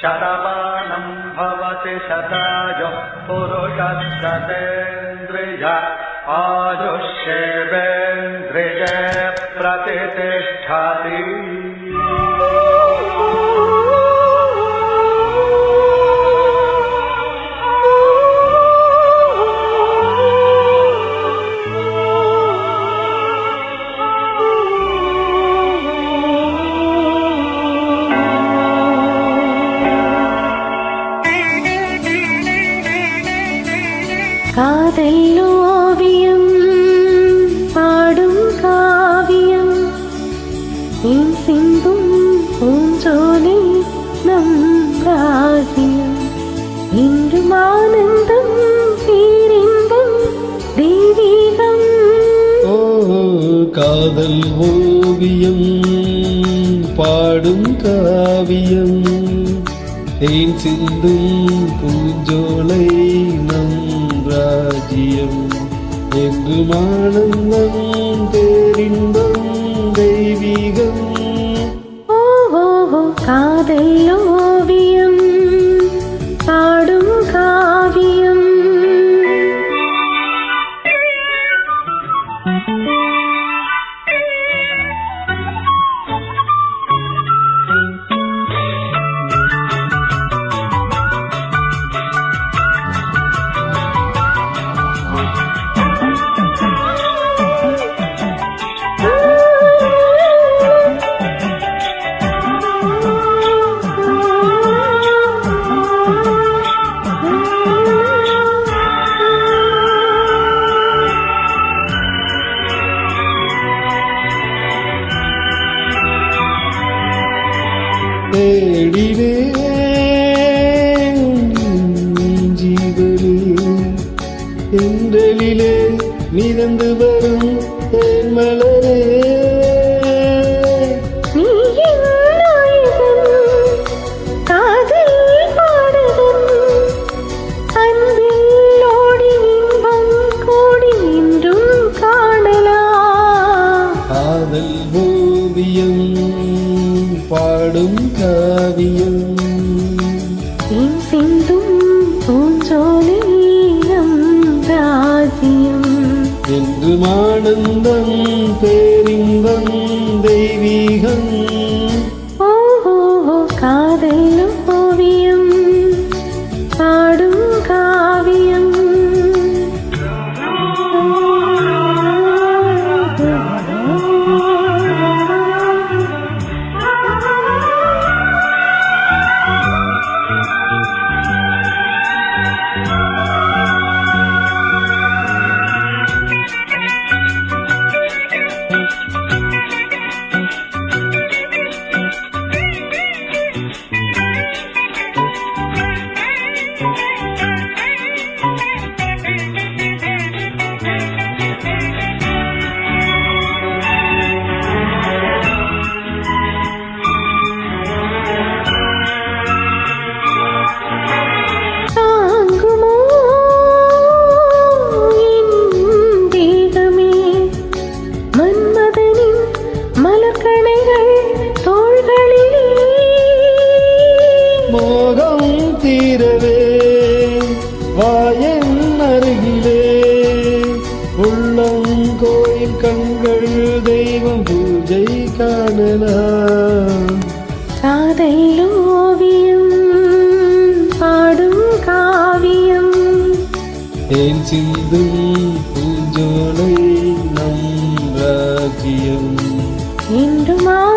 शतमानम् भवति शतायुः पुरुषतेन्द्रिय आयुष्येवेन्द्रिय प्रति तिष्ठति காதல் பாடும் காவியம். நீ சிந்தும் பூஞ்சோலை நம் ராசியம் இன்றும் ஆனந்தம் பேரின்பம் தெய்வீகம். ஓ காதல் ஓவியம் பாடும் காவியம். தேன் சிந்தும் பூஞ்சோலை ராஜ்யம் எங்கும் ஆனந்தம் பேரின்பம் தெய்வீகம். ஓஹோ காதல் ஓவியம் பாடும் காவியம். தேடினேன். ஜீவனே தென்றலிலே மிதந்து வர பாடும் காவியம் சிந்தும் பூஞ்சோலை நம் ராஜ்யம். என்று ஆனந்தம் பேரின்பம் தெய்வீகம் தீரவே. வாயன் அருகிலே. உள்ளம் கோயில் கண்கள் தெய்வம் பூஜை காணலாம். காதல் ஓவியம் பாடும் காவியம். தேன் சிந்தும் பூஞ்சோலை நம் ராஜ்யம் என்றும்